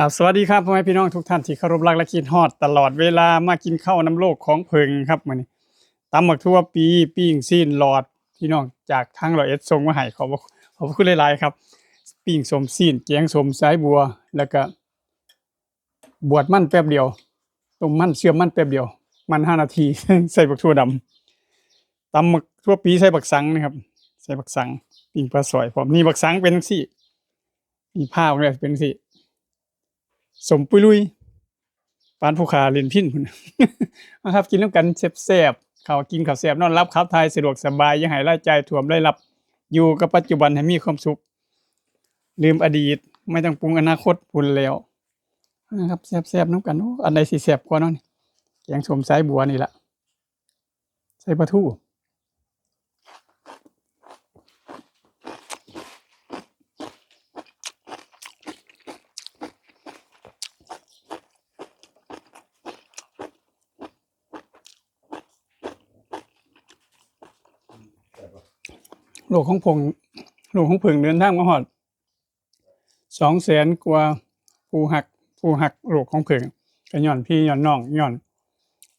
ครับสวัสดีครับพ่อแม่พี่น้องทุกท่านที่เคารพรักและคิดฮอดตลอดเวลามากินข้าวน้ำโลกของเพิงครับมื้อนี้ตำหมักทั่วปีปิ้งซีนหลอดพี่น้องจากทางรอยเอ็ดส่งมาให้ขอบขอบคุณหลายๆครับ ปิ้งสมซีนแกงสมสายบัว แล้วก็บวชมั่นแป๊บเดียวต้มมั่นเชื่อมมั่นแป๊บเดียว มันห้านาทีใส่บักทั่วดำตำหมักทั่วปีใส่บักสังนะครับ ใส่บักสังปิ้งปลาสอยพร้อมนี่บักสังเป็นจังซี่มีผ้าเนี่ยเป็นจังซี่ สมปุยลุยปานผู้ขาเล่นพินพุ่นนะครับ กินน้ำกันแซ่บๆข้าวกินข้าวแซ่บนอนรับครับทายสะดวกสบายยังให้รายจ่ายถ่วมได้รับอยู่กับปัจจุบันให้มีความสุข ลืมอดีต ไม่ต้องปรุงอนาคตพุ่นแล้วนะครับแซ่บๆน้ำกันอันใดสิแซ่บกว่านาะนี่แกงสมสายบัวนี่แหละใส่ปลาทู โลกของผงโลกของผึ่งเดินทางมาหอดสองแสนกว่าผู้หักผู้หักโลกของผึ่งก็ย้อนพี่ย้อนน้องย้อน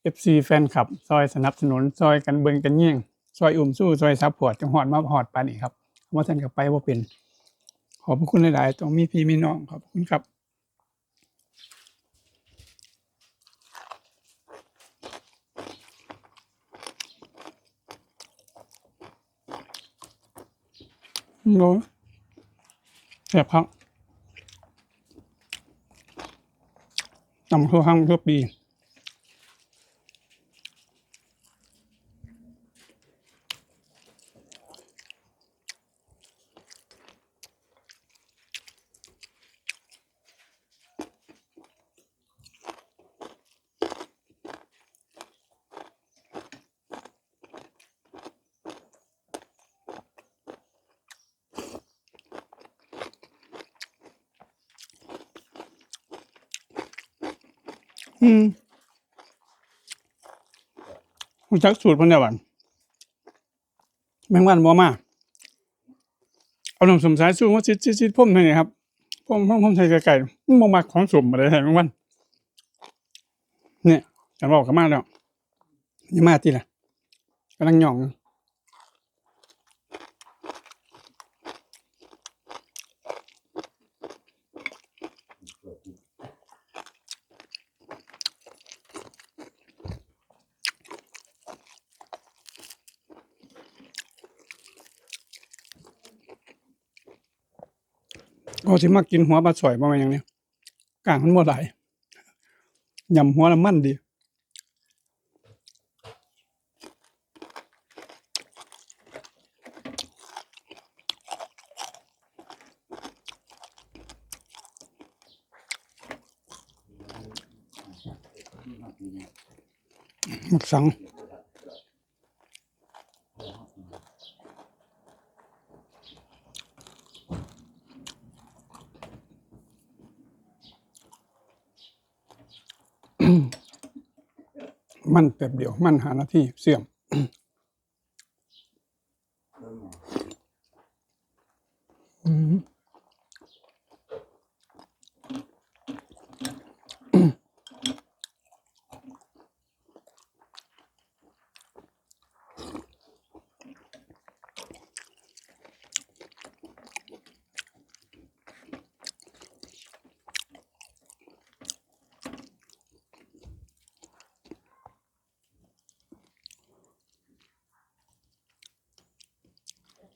เอฟซีแฟนคลับ ซอยสนับสนุน ซอยกันเบิงกันเยี่ยง ซอยอุ่มสู้ ซอยซับพอร์ตจังหอดมาหอดปานนี้ครับว่าท่านกับไปว่าเป็น ขอบพระคุณหลาย ๆต้องมีพี่มีน้องขอบคุณครับ โน้แซ่บครับตำทั่วห้างทั่วปี อืมรู้จักสูตรพิ่นได้หวันแมงวันบ่มาเอาหน้ำสมสายสู้มาซิดซิดซิดพ่มเท่านี้ครับพ่มพ่มพ่มใส่ไก่ๆมันบ่มักของสมบ่ได้แท้แมงวัน เนี่ยฉันบอกกับมาแล้วอย่มาติล่ะกำลังหย่อง ก็สิมากินหัวปลาสอยประมาณอย่างนี้กลางมันบ่ไหลายยำหัวละมันดีมึกสัง มันแป๊บเดียว มันหาหน้าที่เสื่อมอืม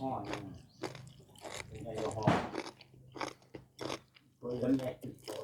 ห่อนี่เป็นไงก็ห่อตัวเล็กๆ